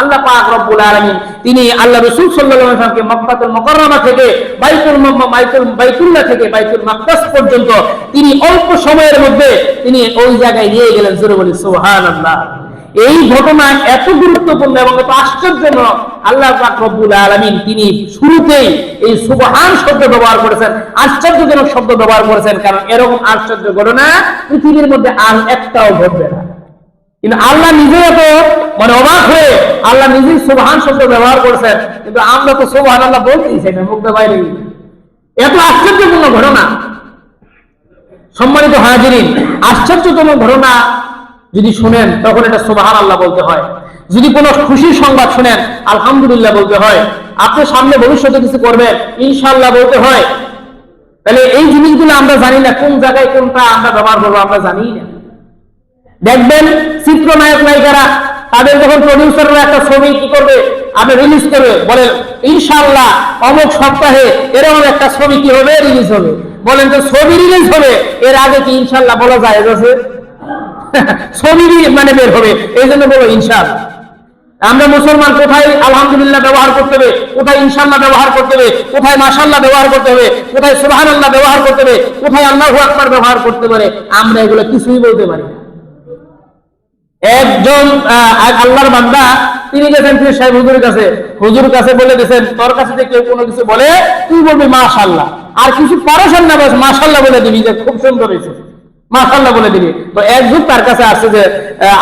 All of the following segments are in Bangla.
আল্লাহ পাক রব্বুল আলামিন তিনি আল্লাহ রাসূল ওয়াসাল্লামকে মক্কাতুল মুকাররমা থেকে বাইতুল বাইতুল, বাইতুল্লাহ থেকে বাইতুল মাকদাস পর্যন্ত তিনি অল্প সময়ের মধ্যে তিনি ওই জায়গায় নিয়ে গেলেন জোরে বলি, সুবহানাল্লাহ। এই ঘটনা এত গুরুত্বপূর্ণ এবং এত আশ্চর্যজনক, আল্লাহ পাক রব্বুল আলামিন তিনি শুরুতেই এই সুবহান শব্দ ব্যবহার করেছেন, আশ্চর্যজনক শব্দ ব্যবহার করেছেন, কারণ এরকম আশ্চর্য ঘটনা পৃথিবীর মধ্যে আর একটাও ঘটবে না। কিন্তু আল্লাহ নিজে এত মানে অবাক হয়ে আল্লাহ নিজেই সুবহান শব্দ ব্যবহার করেছেন। কিন্তু আমরা তো সুবহান আল্লাহ বলতেই চাই না মুখটা বাইরে এত আশ্চর্যপূর্ণ ঘটনা। সম্মানিত হাজিরিন, আশ্চর্যতম ঘটনা যদি শুনেন, তখন এটা সুবহান আল্লাহ বলতে হয়। যদি কোনো খুশির সংবাদ শুনেন, আলহামদুলিল্লাহ বলতে হয়। আপনি সামনে ভবিষ্যতে কিছু করবেন ইনশাল্লাহ বলতে হয়। তাহলে এই জিনিসগুলো আমরা জানি না, কোন জায়গায় কোনটা আমরা ব্যবহার করব, আমরা জানি না। দেখবেন চিত্রনায়ক নায়িকারা, তাদের যখন প্রডিউসাররা একটা ছবি কি করবে, আপনি রিলিজ করবে, বলেন ইনশাল্লাহ অমুক সপ্তাহে এরকম একটা ছবি কি হবে? রিলিজ হবে। বলেন, তো ছবি রিলিজ হবে, এর আগে কি ইনশাল্লাহ বলা যায় আছে ছবি মানে বের হবে, এই জন্য বলো ইনশাআল্লাহ। আমরা মুসলমান কোথায় আলহামদুলিল্লাহ ব্যবহার করতে হবে? কোথায় ইনশাল্লাহ ব্যবহার করতে হবে? কোথায় মাসাল্লাহ ব্যবহার করতে হবে? কোথায় সুবহানাল্লাহ ব্যবহার করতে হবে? কোথায় আল্লাহ আকবার ব্যবহার করতে পারে? আমরা এগুলো কিছুই বলতে পারি না। একজন আল্লাহর বান্দা, তিনি গেছেন পীর সাহেব হুজুরের কাছে। হুজুর কাছে বলে গেছেন তোর কাছে যে কেউ কোনো কিছু বলে, তুই বলবি মাশাল্লাহ আর কিছু পারসন না বাস মাশাল্লাহ বলে দিবি যে খুব সুন্দর হয়েছে। মাশাল্লাহ বলে দিবি। তো এক যুগ তার কাছে আসছে যে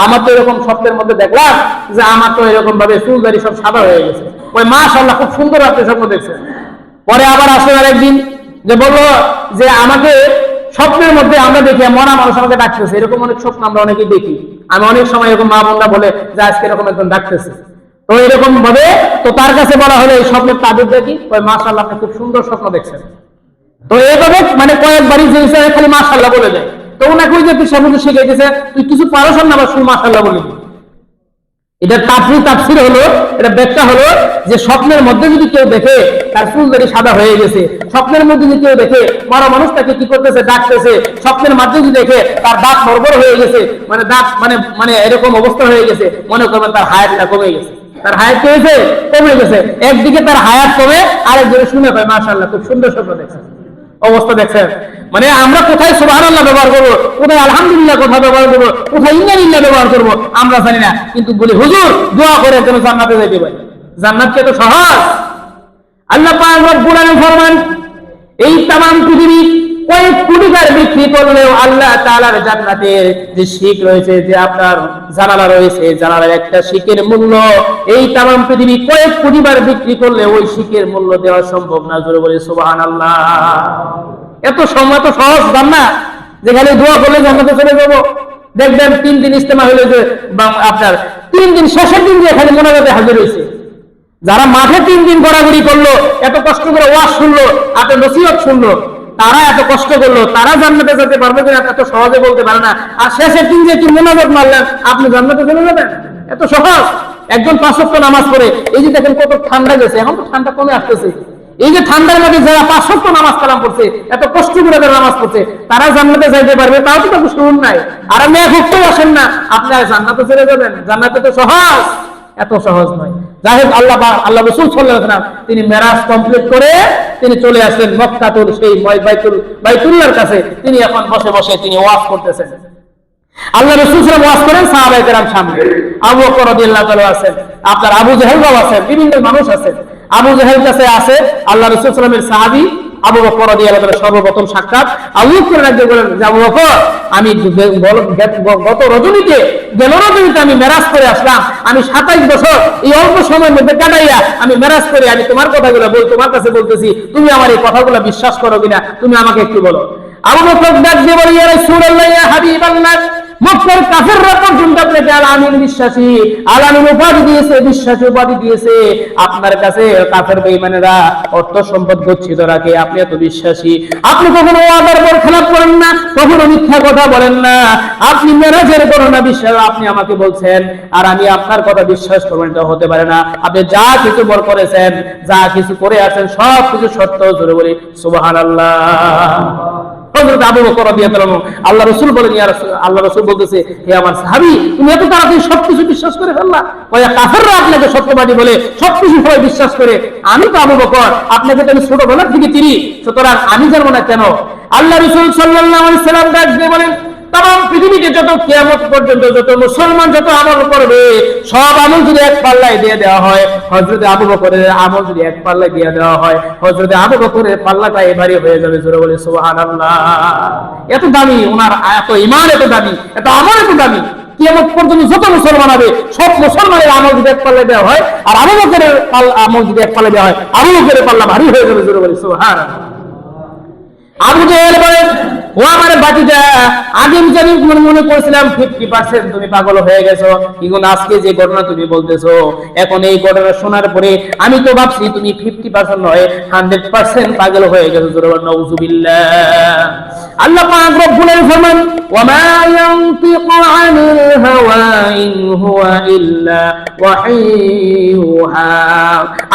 আমার তো এরকম স্বপ্নের মধ্যে দেখলাম যে আমার তো এরকম ভাবে চুলদারি সব সাদা হয়ে গেছে। ওই মাশাল্লাহ খুব সুন্দর আপনি স্বপ্ন দেখছেন। পরে আবার আসলেন আরেকদিন যে বলল যে, আমাকে স্বপ্নের মধ্যে আমরা দেখি, মরা মানুষ আমাকে ডাকতেছে। এরকম অনেক স্বপ্ন আমরা অনেকেই দেখি। আমি অনেক সময় এরকম মা বোনরা বলে যে আজকে এরকম একজন ডাকতেছে। তো এরকম ভাবে তো তার কাছে বলা হলো, এই স্বপ্নের তাদের দেখি। ওই মাসাল্লাহ আপনি খুব সুন্দর স্বপ্ন দেখছেন। তো এইভাবে মানে কয়েকবারই যে হিসাবে খালি মাসাল্লাহ বলে দেয়। তো ওনাকে ওই যে শিখে গেছে তুই কিছু পারস না, আবার শুধু মাসাল্লাহ বলে দিবি। এটা তাফরি তাফসির হলো, এটা ব্যাখ্যা হলো যে স্বপ্নের মধ্যে যদি কেউ দেখে তার চুলদারি সাদা হয়ে গেছে, স্বপ্নের মধ্যে যদি কেউ দেখে মরা মানুষ তাকে কি করতেছে, ডাকতেছে, স্বপ্নের মাধ্যমে যদি দেখে তার দাঁত নরবর হয়ে গেছে মানে দাঁত মানে মানে এরকম অবস্থা হয়ে গেছে, মনে করবেন তার হায়াতটা কমে গেছে। তার হায়াত কি হয়েছে? কমে গেছে। একদিকে তার হায়াত কমে, আরেকজনে শুনে পায়, মাশাআল্লাহ, খুব সুন্দর স্বপ্ন দেখছে অবস্থা দেখছেন। মানে আমরা কোথায় সুবাহ ব্যবহার করব? কোথায় আলহামদুলিল্লাহ কোথায় ব্যবহার করব? কোথায় ইন্নালিল্লাহ ব্যবহার করব? আমরা জানি না। কিন্তু বলি, হুজুর, দোয়া করে যেন জান্নাতে যাইতে পারি? জান্নাত কে তো সহজ? আল্লাহ রব্বুল ফরমান, এই তামাম পৃথিবী কয়েক কোটিকার বিক্রি করলেও আল্লাহ তাআলার জান্নাতের যে শিখ রয়েছে, যে আপনার জানালা রয়েছে জানালার একটা শিখের মূল্য। এই তামাম পৃথিবী কয়েক কোটিবার বিক্রি করলে ওই শিখের মূল্য দেওয়া সম্ভব না, জোরে বলে সুবহানাল্লাহ। এত সময় তো সহজ জান্নাত যেখানে দোয়া করলে জান্নাতে চলে যাব। দেখবেন তিন দিন ইস্তেমা হলে যে আপনার তিন দিন শেষের দিন যে এখানে মোনাজাতে হাজির হয়েছে যারা মাঠে তিন দিন ঘোরাঘুরি করল, এত কষ্ট করে ওয়াজ শুনলো এত নসিহত শুনলো তারা এত কষ্ট করল, তারা জান্নাতে যেতে পারবে কিনা এত সহজে বলতে পারে না। আর শেষের দিন যে কি মোনাজাত মারলেন, আপনি জান্নাতে চলে যাবেন? এত সহজ। একজন পাঁচশক্ত নামাজ পড়ে, এই যে দেখেন কত ঠান্ডা গেছে, এখন তো ঠান্ডা কমে আসতেছে। এই যে ঠান্ডার মধ্যে যারা পাঁচশক্ত নামাজ কালাম পড়ছে, এত কষ্ট করে যারা নামাজ পড়ছে, তারা জান্নাতে যাইতে পারবে, তাও তো কিছু শুনুন নাই। আর আমি ঘুরতেও আসেন না, আপনি জান্নাতে চলে যাবেন। জান্নাতে তো সহজ। এত সহজ নয়। আল্লাহ আল্লাহ রসুল সাল্লাহাম তিনি কমপ্লিট করে তিনি চলে আসলেন সেই বাইতুল বাইতুল্লার কাছে। তিনি এখন বসে বসে তিনি ওয়াজ করতেছেন। আল্লাহ রসুল সাল্লাম ওয়াজ করেন সাহাবাইকেরাম সামনে। আবু বকর রাদিয়াল্লাহু আছেন, আপনার আবু জাহেলরাও আছেন, বিভিন্ন মানুষ আছেন। আবু জাহেল কাছে আছে, আল্লাহ রসুল সালামের সাহাবী। আবু বকর রাদিয়াল্লাহু তাআলা সর্বপ্রথম সাক্ষাৎ। আবু বকর রাদিয়াল্লাহু বলেন, যে আবু বকর, আমি গত রজনীতে গেল রজনীতে আমি মেরাজ করে আসলাম, আমি সাতাইশ বছর এই অল্প সময়ের মধ্যে কাটাইয়া আমি মেরাজ করে আমি তোমার কথাগুলো বল, তোমার কাছে বলতেছি, তুমি আমার এই কথাগুলো বিশ্বাস করো কিনা, তুমি আমাকে একটু বলো। আবু বকর ডাক দিয়ে বলি, ইয়া রাসূলুল্লাহ, ইয়া মক্কার কাফেররা পর্যন্ত আপনাকে আল আমিন বিশ্বাসী আল আমিন উপাধি দিয়েছে, বিশ্বাসী উপাধি দিয়েছে। আপনার কাছে কাফের বেঈমানেরা অর্থ সম্পদ গচ্ছিত রাখে, আপনি এত বিশ্বাসী। আপনি কখনো ওয়াদার পর খেলাপ করেন না, কখনো মিথ্যা কথা বলেন না। আপনি মেরাজের করো না, বিশ্বাস, আপনি আমাকে বলছেন, আর আমি আপনার কথা বিশ্বাস করব এটা হতে পারে না। আপনি যা কিছু বল করেছেন, যা কিছু করে আছেন সব কিছু সত্য, জোরে বলি, সুবহানাল্লাহ। আবু বকর আল্লাহ বলেন আল্লাহ বলতেছে, হে আমার তুমি এত তাড়াতাড়ি সবকিছু বিশ্বাস করে ফেললা? আপনাকে সত্যবাদী বলে সবকিছু সবাই বিশ্বাস করে। আমি তো আবু বকর, আপনাকে তো আমি ছোটবেলার থেকে চিনি। সুতরাং আমি জানব না কেন? আল্লাহ রসুল আলাইহি সাল্লাম ডাক দিয়ে বলেন তাম পৃথিবীতে যত কিয়ামত পর্যন্ত, যত মুসলমান যত আমল করবে, সব আমল যদি এক পাল্লায় দিয়ে দেওয়া হয় হজরতে আবু বকরের আমল যদি এক পাল্লায় দিয়ে দেওয়া হয় হজরতে আবু বকরের পাল্লাটা এবারে হয়ে যাবে জোরে বলে সুবহানাল্লাহ। এত দামি ওনার এত ইমান এত দামি, এত আমল এত দামি। কিয়ামত পর্যন্ত যত মুসলমান হবে, সব মুসলমানের আমল যদি এক পাল্লায় দেওয়া হয়, আর আবু বকরের আমল যদি এক পাল্লায় দেওয়া হয়, আবু বকরের পাল্লা ভারী হয়ে যাবে জোরে বলে সুবহানাল্লাহ। আবু জেহেল বলে ও আমার বাটিটা আগে আমি জানি মনে করেছিলাম ফিফটি পার্সেন্ট তুমি পাগল হয়ে গেছো। কিন্তু আজকে যে ঘটনা তুমি বলতেছো, এখন এই ঘটনা শোনার পরে আমি তো ভাবছি তুমি ফিফটি পার্সেন্ট নয় হান্ড্রেড পার্সেন্ট পাগল হয়ে গেছো। জোরে বল আল্লাহ পাক রব্বুল আলামিন ফরমান মা ইয়ানতিকু আনিল হাওয়া ইন হুয়া ইল্লা ওয়াহিয়ুহা।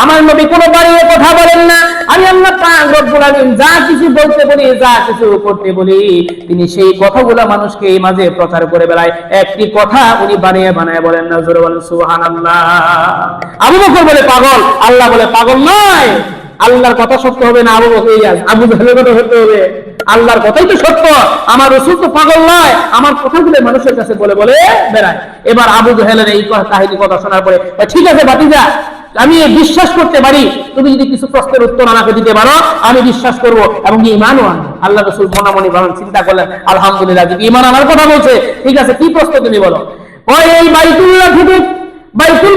আমার নবী কোনো বাড়িয়ে কথা বলেন না। আমি আল্লাহ পাক রব্বুল আলামিন যা কিছু বলতে বলি যা কিছু করতে বলি, তিনি সেই কথাগুলো মানুষকে এই মাঝে প্রচার করে বেড়ায়। একটি কথা উনি বানিয়ে বানিয়ে বলেন না জোরে বলেন, সুবহানাল্লাহ। আবু বকর বলে, পাগল। আল্লাহ বলে, পাগল নয়। আল্লাহর কথা সত্য হবে না, আবু বকর আবু জাহেলের কথা সত্য হবে। আল্লাহর কথাই তো সত্য। আমার রসুল তো পাগল নয়। আমার কথাগুলো মানুষের কাছে বলে বলে বেড়ায়। এবার আবু জাহেলের এই কথা- কাহিনী কথা শোনার পরে ঠিক আছে বাতিজা আমি বিশ্বাস করতে পারি তুমি যদি কিছু প্রশ্নের উত্তর আমাকে দিতে পারো আমি বিশ্বাস করব এবং ইমানও আনব আল্লাহ রসুল মনামনি ভাবেন চিন্তা করলেন আলহামদুলিল্লাহ যদি ইমান আমার কথা বলছে ঠিক আছে কি প্রশ্ন তুমি বলো ওই এই বাইতুল্লাহ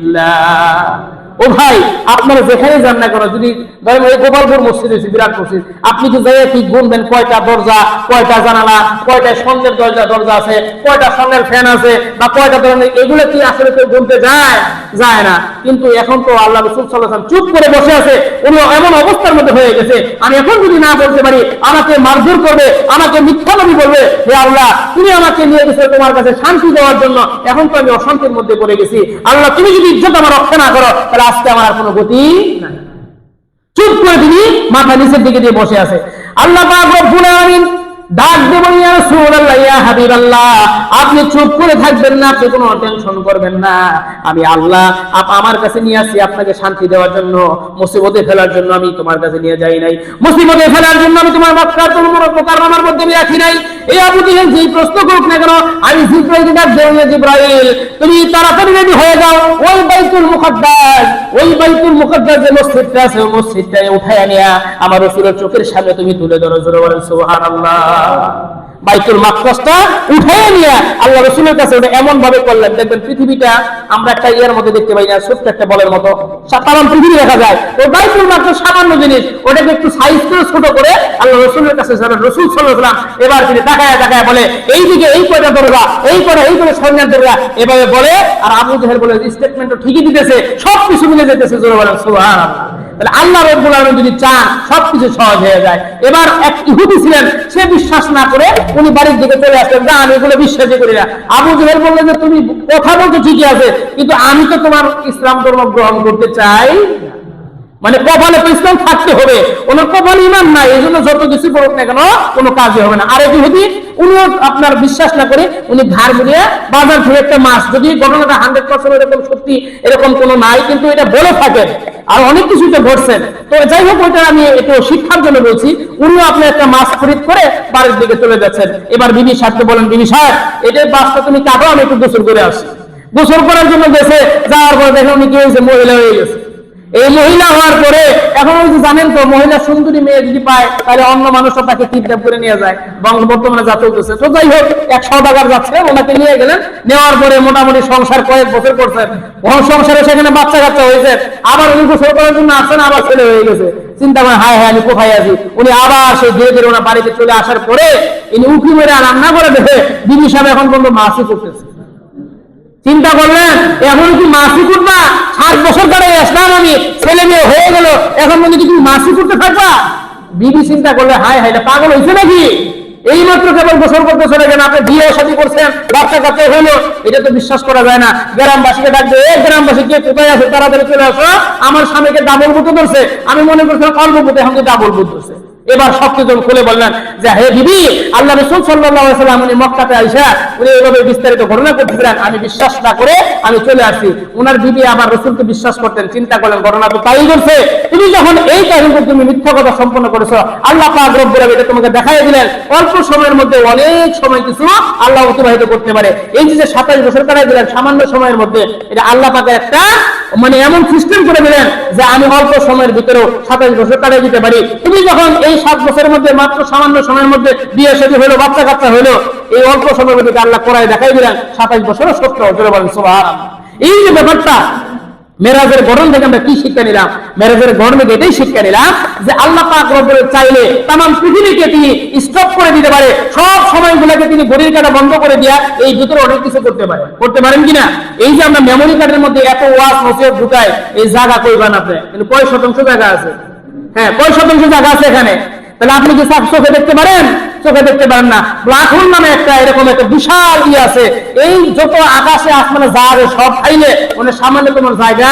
নাউজুবিল্লাহ ও ভাই, আপনারা যেখানে যান না কেন, যদি ধরেন ওই গোপালপুর মসজিদ হয়েছে বিরাট মসজিদ, আপনি কি যাই কি গুনবেন? কয়টা দরজা, কয়টা জানালা, কয়টা স্বর্ণের দরজা দরজা আছে, কয়টা স্বর্ণের ফ্যান আছে, বা কয়টা ধরনের, এগুলো কি আসলে কেউ গুনতে যায়? যায় না। কিন্তু এখন তো আল্লাহ রসুল সাল্লাহ চুপ করে বসে আছে, উনি এমন অবস্থার মধ্যে হয়ে গেছে, আমি এখন যদি না বলতে পারি, আমাকে মারধর করবে, আমাকে মিথ্যা নবী বলবে হে আল্লাহ, তুমি আমাকে নিয়ে গেছে তোমার কাছে শান্তি দেওয়ার জন্য, এখন তো আমি অশান্তির মধ্যে পড়ে গেছি। আল্লাহ, তুমি যদি ইজ্জত আমার রক্ষা না করো, তাহলে আজকে আমার আর কোনো গতি নাই। চুপ করে তিনি মাথা নিচের দিকে দিয়ে বসে আছে। আল্লাহ ডাক ইয়া হাবিবাল্লাহ, আপনি চুপ করে থাকবেন না, আপনি কোনো টেনশন করবেন না। আমি আল্লাহ আমার কাছে নিয়ে আসি আপনাকে শান্তি দেওয়ার জন্য, মুসিবতে ফেলার জন্য আমি তোমার কাছে নিয়ে যাই নাই। মুসিবতে ফেলার জন্য আমি তোমার মক্কার জন্য মোকাররমার মধ্যে আমি রাখি নাই। এই আবু জেহেল যেই প্রশ্ন করুক না কেন, আমি জিব্রাইল ডাক দেব না জিব্রাইল, তুমি তাড়াতাড়ি রেডি হয়ে যাও। ওই বাইতুল মুকদ্দাস, ওই বাইতুল মুকদ্দাস যে মসজিদটা আছে, ওই মসজিদটা উঠায় নিয়া আমার রাসূলের চোখের সামনে তুমি তুলে ধরো, জোরে বলেন, সুবহানাল্লাহ। বাইতুল মাকদাসটা উঠায় নিয়ে আল্লাহ রসুলের কাছে এমন ভাবে করলেন। দেখবেন পৃথিবীটা আমরা একটা ইয়ের দেখতে পাই না, ছোট্ট একটা বলের মতো। সাধারণ পৃথিবী দেখা যায়। তো বাইতুল মাকদাস সামান্য জিনিস, ওটাকে একটু সাইজ করে ছোট করে আল্লাহ রসুলের কাছে রসুল এবার তিনি বলে এই দিকে এই কয়টা দরজা, এই কয়টা, এই করে সৈন্যের দরজা? এভাবে বলে, আর আবু জাহেল বলে স্টেটমেন্ট ঠিকই দিতেছে সব কিছু মিলে যেতেছে জোরে বলেন তাহলে আল্লাহ রব্বুল আলম যদি চান সবকিছু সহজ হয়ে যায় এবার এক ইহুদি ছিলেন, সে বিশ্বাস না করে উনি বাড়ির দিকে চলে আসলেন না, আমি এগুলো বিশ্বাসই করি না আবু জহেল বললেন যে, তুমি কথা বলতে ঠিকই আছে, কিন্তু আমি তো তোমার ইসলাম ধর্ম গ্রহণ করতে চাই। মানে কপালে তো ইসলাম থাকতে হবে। ওনার কপালে ইমান নাই এই জন্য যত কিছু করুক না কেন, কোনো কাজই হবে না। আর এক ইহুদি উনিও আপনার বিশ্বাস না করে উনি ধার ঘুরিয়ে বাজার থেকে একটা মাছ, যদি ঘটনাটা হান্ড্রেড পার্সেন্ট এরকম সত্যি, এরকম কোনো নাই, কিন্তু এটা বলে থাকেন। আর অনেক কিছুতে ঘটছেন তো যাই হোক, ওইটা আমি একটু শিক্ষার জন্য বলছি, উনিও আপনি একটা মাছ খরিদ করে বাড়ির দিকে চলে যাচ্ছেন। এবার বিবি সাহেবকে বলেন, বিবি সাহেব এটার মাছটা তুমি কাটো, আমি একটু গোসল করে আসি। গোসল করার জন্য গেছে, যাওয়ার পরে দেখে উনি কি হয়েছে, মহিলা হয়ে গেছে। এই মহিলা হওয়ার পরে, এখন জানেন তো, মহিলা সুন্দরী মেয়ে যদি পায়, তাহলে অন্য মানুষও তাকে কিডন্যাপ করে নিয়ে যায়। বঙ্গ বর্তমানে যা চলতেছে। তো যাই হোক, এক সদাগার যাচ্ছে, ওনাকে নিয়ে গেলেন। নেওয়ার পরে মোটামুটি সংসার কয়েক বছর করছেন ওর সংসারে সেখানে বাচ্চা কাচ্চা হয়েছে। আবার উনি গোসল করার জন্য আসছেন, আবার ছেলে হয়ে গেছে। চিন্তা করেন, হায় হায়, আমি কোথায় আছি? উনি আবার সেই ধীরে ধীরে ওনার বাড়িতে চলে আসার পরে, ইনি উঁকি মেরে রান্না করে দেখে দিদি সাহেব এখন পর্যন্ত মাছই করতেছে। চিন্তা করলেন, এখন কি মাসি করবা ষাট বছর ধরে আসলাম আমি, ছেলে মেয়ে হয়ে গেল, এখন মনে কি তুমি মাসি করতে থাকবা? বিবি চিন্তা করলে, হায় এটা পাগল হয়েছে নাকি? এই মাত্র কেবল গোসল করতে চলে গেলেন আপনি বিয়ে শাদী করছেন, বাচ্চা কাচ্চা হলো, এটা তো বিশ্বাস করা যায় না। গ্রামবাসীকে ডাকবে, এ গ্রামবাসী, কে কোথায় আছে? তাড়াতাড়ি চলে আসো, আমার স্বামীকে ডাবল বুতে ধরছে। আমি মনে করছিলাম, অল্প এখন ডাবল বুত ধরছে। এবার সবকিছু খুলে বললেন যে, হে দিদি আল্লাহ রসুল সাল্লাম উনি মক্কাতে আইসা, উনি এইভাবে বিস্তারিত ঘটনা করতেছিলেন। আমি বিশ্বাস না করে আমি চলে আসি। উনার দিদি আবার রসুলকে বিশ্বাস করতেন, চিন্তা করলেন, ঘটনা তো তাই করছে তুমি যখন এই কাহিনীতে তুমি মিথ্যা কথা সম্পন্ন করেছ, আল্লাহ পাক এটা তোমাকে দেখাই দিলেন। অল্প সময়ের মধ্যে অনেক সময় কিছু আল্লাহ অতিবাহিত করতে পারে। এই যে সাতাশ বছর কাটাই দিলেন, সামান্য সময়ের মধ্যে এটা আল্লাহ পাকের একটা মানে এমন সিস্টেম করে দিলেন যে, আমি অল্প সময়ের ভিতরেও সাতাশ বছর কাটাই দিতে পারি। তুমি যখন এই সাত বছরের মধ্যে, মাত্র সামান্য সময়ের মধ্যে বিয়ে সাথে হলো বাচ্চা কাচ্চা হলো, এই অল্প সময়ের মধ্যে আল্লাহ করাই দেখাই দিলেন সাতাশ বছরও সত্য হতে বলেন সোভার এই যে ব্যাপারটা, মেরাজের গঠন থেকে আমরা কি শিক্ষা নিলাম? মেরাজের গঠন থেকে এটাই শিক্ষা নিলাম যে আল্লাহ চাইলে তাম পৃথিবীকে তিনি স্টপ করে দিতে পারে, সব সময়গুলোকে তিনি ঘড়ির কাটা বন্ধ করে দিয়া এই ভিতরে অনেক কিছু করতে পারে। করতে পারেন কিনা? এই যে আমরা মেমোরি কার্ডের মধ্যে এত ওয়াজ, নসিহত ঢুকাই এই জায়গা কইবান আপনি, কিন্তু কয় শতাংশ জায়গা আছে? হ্যাঁ কয় শতাংশ জায়গা আছে এখানে? তাহলে আপনি কি চোখে দেখতে পারেন? চোখে দেখতে পারেন না। হোল নামে একটা এরকম একটা বিশাল ইয়ে আছে। এই যত আকাশে আসমানে যা সব খাইলে মানে সামান্য তোমার জায়গা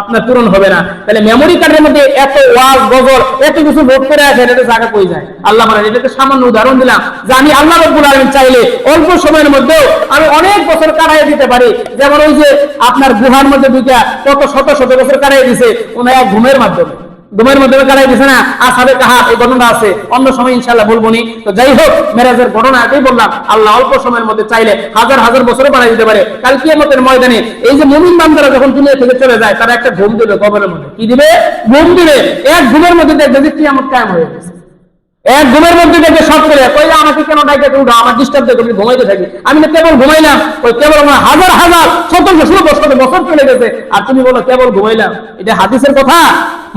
আপনার পূরণ হবে না। তাহলে মেমোরি কার্ডের মধ্যে এত ওয়াজ, গজল, এত কিছু লোড করে আছে, এটা জায়গা কই যায়? আল্লাহ মানে এটাকে সামান্য উদাহরণ দিলাম যে আমি আল্লাহ রব্বুল আলমিন চাইলে অল্প সময়ের মধ্যেও আমি অনেক বছর কাটাই দিতে পারি। যেমন ওই যে আপনার গুহার মধ্যে দুইটা কত শত শত বছর কাটাই দিছে ওনার এক ঘুমের মাধ্যমে। ঘুমের মাধ্যমে কাটাই দিছে না। আসাবে কাহা, এই ঘটনা আছে। অন্য সময় ইনশাল্লাহ বলব নি। তো যাই হোক, মেরাজের ঘটনা আগেই বললাম। আল্লাহ অল্প সময়ের মধ্যে চাইলে হাজার হাজার বছরে বাড়াই দিতে পারে। কাল কিয়ামতের ময়দানে এই যে মুমিন বান্দারা যখন দুনিয়া থেকে চলে যায়, তারা একটা ঘুম দিবে কবরের মধ্যে। কি দিবে? ঘুম দিবে। এক ঘুমের মধ্যে দেখবে যে কিয়ামত কায়েম হয়ে গেছে। এক ঘুমের মধ্যে দেখবে সব করে, কইলে আমাকে কেন ডাইকে উঠো আমার ডিস্টার্ব দেখো আমি ঘুমাইতে থাকি। আমি না কেবল ঘুমাইলাম, ওই কেবল আমার হাজার হাজার শত ষোলো বছর বছর চলে গেছে। আর তুমি বলো, কেবল ঘুমাইলাম। এটা হাদিসের কথা?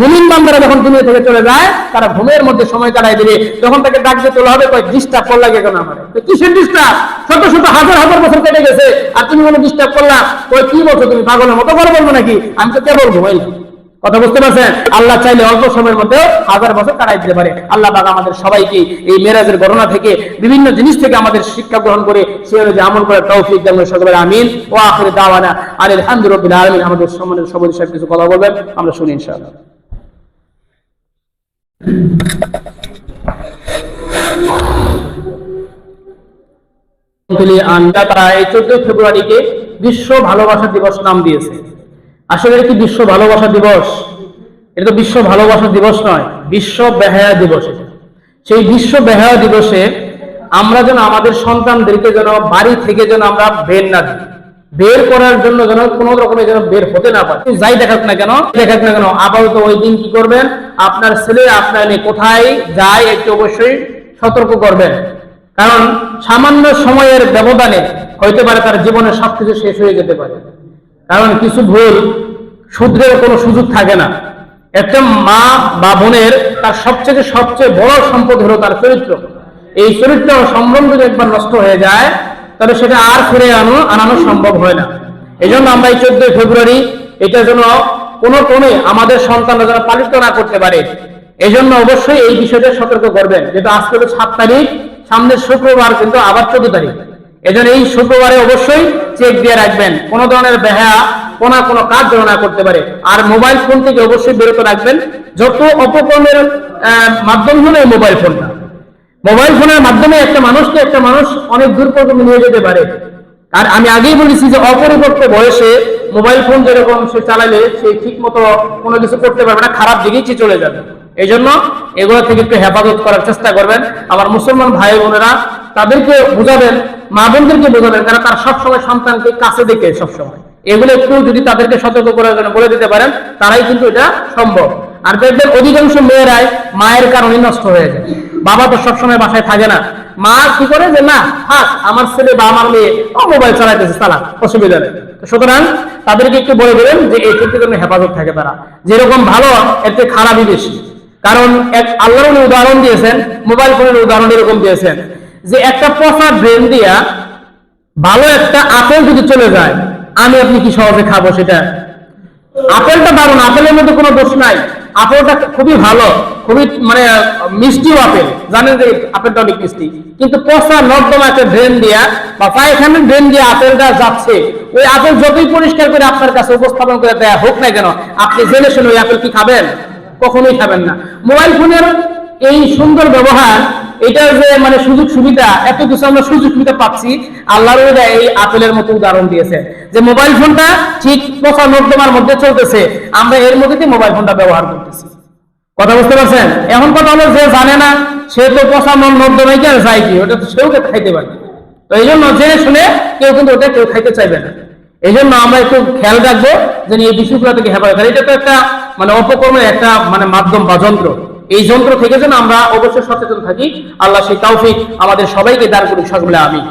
মুমিন বান্দারা যখন দুনিয়া থেকে চলে যায়, তারা ঘুমের মধ্যে সময় কাটাই দিবে। তখন তাকে ডাক তোলা হবে, কয় ডিস্টার্ব কর লাগে কেন আমার? কিসের ডিস্টার্ব শত শত হাজার হাজার বছর কেটে গেছে। আর তুমি কোনো ডিস্টার্ব করলা? কই কি বলছো তুমি, পাগলের মতো করে বলব নাকি? আমি তো কেবল ঘুমাইলাম। কথা বুঝতে পারছেন? আল্লাহ চাইলে অল্প সময়ের মধ্যে হাজার বছর কাটাই দিতে পারে। আল্লাহ পাক আমাদের সবাইকে এই মেরাজের ঘটনা থেকে বিভিন্ন জিনিস থেকে আমাদের শিক্ষা গ্রহণ করে সে অনুযায়ী আমল করার তৌফিক দেন সকলের, আমিন। ও আখরে দাওয়ানা আলিল হামদুলিল্লাহ আলমিন। আমাদের সম্মানের সবাই সাহেব কিছু কথা বলবেন, আমরা শুনি ইনশাআল্লাহ। তারা এই চোদ্দই ফেব্রুয়ারিকে বিশ্ব ভালোবাসা দিবস নাম দিয়েছে। আসলে কি বিশ্ব ভালোবাসা দিবস? এটা তো বিশ্ব ভালোবাসা দিবস নয়, বিশ্ব বেহায়া দিবস সেই বিশ্ব বেহায়া দিবসে আমরা যেন আমাদের সন্তানদেরকে যেন বাড়ি থেকে যেন আমরা বের না দিই। বের করার জন্য যেন কোন রকমের যেন বের হতে না পারে। যাই দেখাক না কেন, দেখাক না কেন, আপাতত ওই দিন কি করবেন? আপনার ছেলে, আপনার কোথায় যায় একটু অবশ্যই সতর্ক করবেন। কারণ সামান্য সময়ের ব্যবধানে হইতে পারে তার জীবনের সবকিছু শেষ হয়ে যেতে পারে। কারণ কিছু ভুল শুধরের কোনো সুযোগ থাকে না। একটা মা বা বোনের তার সবচেয়ে সবচেয়ে বড় সম্পদ হলো তার চরিত্র। এই চরিত্র সম্বন্ধ যদি একবার নষ্ট হয়ে যায়, তাহলে সেটা আর ফিরে আনো, আনানো সম্ভব হয় না। এই জন্য আমরা এই চোদ্দই ফেব্রুয়ারি এটা যেন কোনো কোণে আমাদের সন্তানরা যেন পালিত না করতে পারে। এই জন্য অবশ্যই এই বিষয়টা সতর্ক করবেন। যেটা আজকে তো সাত তারিখ, সামনের শুক্রবার কিন্তু আবার চোদ্দ তারিখ। এজন্য এই শুক্রবারে অবশ্যই চেক দিয়ে রাখবেন। কোন ধরনের বেহা, কোনো কোনো কাজ যেন না করতে পারে। আর মোবাইল ফোন থেকে অবশ্যই বিরত রাখবেন। যত অপকর্মের মাধ্যম হলো মোবাইল ফোনটা মোবাইল ফোনের মাধ্যমে একটা মানুষকে একটা মানুষ অনেক দূর পর্যন্ত নিয়ে যেতে পারে। আর আমি আগেই বলেছি যে অপরিপক্ক বয়সে মোবাইল ফোন যেরকম সে চালালে, সে ঠিক মতো কোনো কিছু করতে পারবে না, খারাপ দিকেই সে চলে যাবে। এই জন্য এগুলো থেকে একটু হেফাজত করার চেষ্টা করবেন। আমার মুসলমান ভাই বোনেরা তাদেরকে বোঝাবেন, মা বোনদেরকে বোঝাবেন তারা তার সবসময় সন্তানকে কাছে দেখে সবসময়। এগুলো একটু যদি তাদেরকে সতর্ক করার জন্য বলে দিতে পারেন, তারাই কিন্তু এটা সম্ভব। আর দেখবেন অধিকাংশ মেয়েরাই মায়ের কারণে নষ্ট হয়ে যায়। বাবা তো সবসময় বাসায় থাকে না। মা কি করে যে, না, থাক, আমার ছেলে বা আমার মেয়ে, ও মোবাইল চালাইতেছে চালা অসুবিধা নেই। সুতরাং তাদেরকে একটু বলে দেবেন যে, এই ক্ষেত্রে যেন হেফাজত থাকে তারা। যেরকম ভালো, এর থেকে খারাপই বেশি। কারণ এক আল্লাহর উদাহরণ দিয়েছেন মোবাইল ফোনের উদাহরণ এরকম দিয়েছেন। যে একটা পচা ব্রেন দিয়া ভালো একটা আপেল যদি চলে যায়, আমি আপনি কি সহজে খাব সেটা? আপেলটা দারুণ আপেলের মধ্যে কোনো দোষ নাই। আপেলটা খুবই ভালো, খুবই মানে মিষ্টিও আপেল। জানেন যে আপেলটা অনেক মিষ্টি। কিন্তু পচা নর্দমা একটা ড্রেন দিয়া বা পায়খানা ড্রেন দিয়ে আপেলটা যাচ্ছে, ওই আপেল যতই পরিষ্কার করে আপনার কাছে উপস্থাপন করে দেয়া হোক না কেন, আপনি জেনে শুনে ওই আপেল কি খাবেন? কখনোই খাবেন না। মোবাইল ফোনের এই সুন্দর ব্যবহার এটা যে মানে সুযোগ সুবিধা, এত কিছু আমরা সুযোগ সুবিধা পাচ্ছি, আল্লাহর এই আপেলের মতো উদাহরণ দিয়েছে। যে মোবাইল ফোনটা ঠিক পচা নর্দমার মধ্যে চলতেছে, আমরা এর মধ্যে দিয়ে মোবাইল ফোনটা ব্যবহার করতেছি। কথা বুঝতে পারছেন? এখন কথা হলো যে জানে না, সে তো পচা মন নর্দমাই কি আর যায় কি? ওটা তো সেও খাইতে পারে। তো এই জন্য জেনে শুনে কেউ কিন্তু ওটা কেউ খাইতে চাইবে না। এই জন্য আমরা একটু খেয়াল রাখব যে এই বিষয়গুলো থেকে হেফাজত এটা তো একটা মানে অপকর্মের একটা মানে মাধ্যম বা যন্ত্র। এই যন্ত্র থেকে যেন আমরা অবশ্যই সচেতন থাকি। আল্লাহ সেই তৌফিক আমাদের সবাইকে দাঁড় করুক সকলে আমি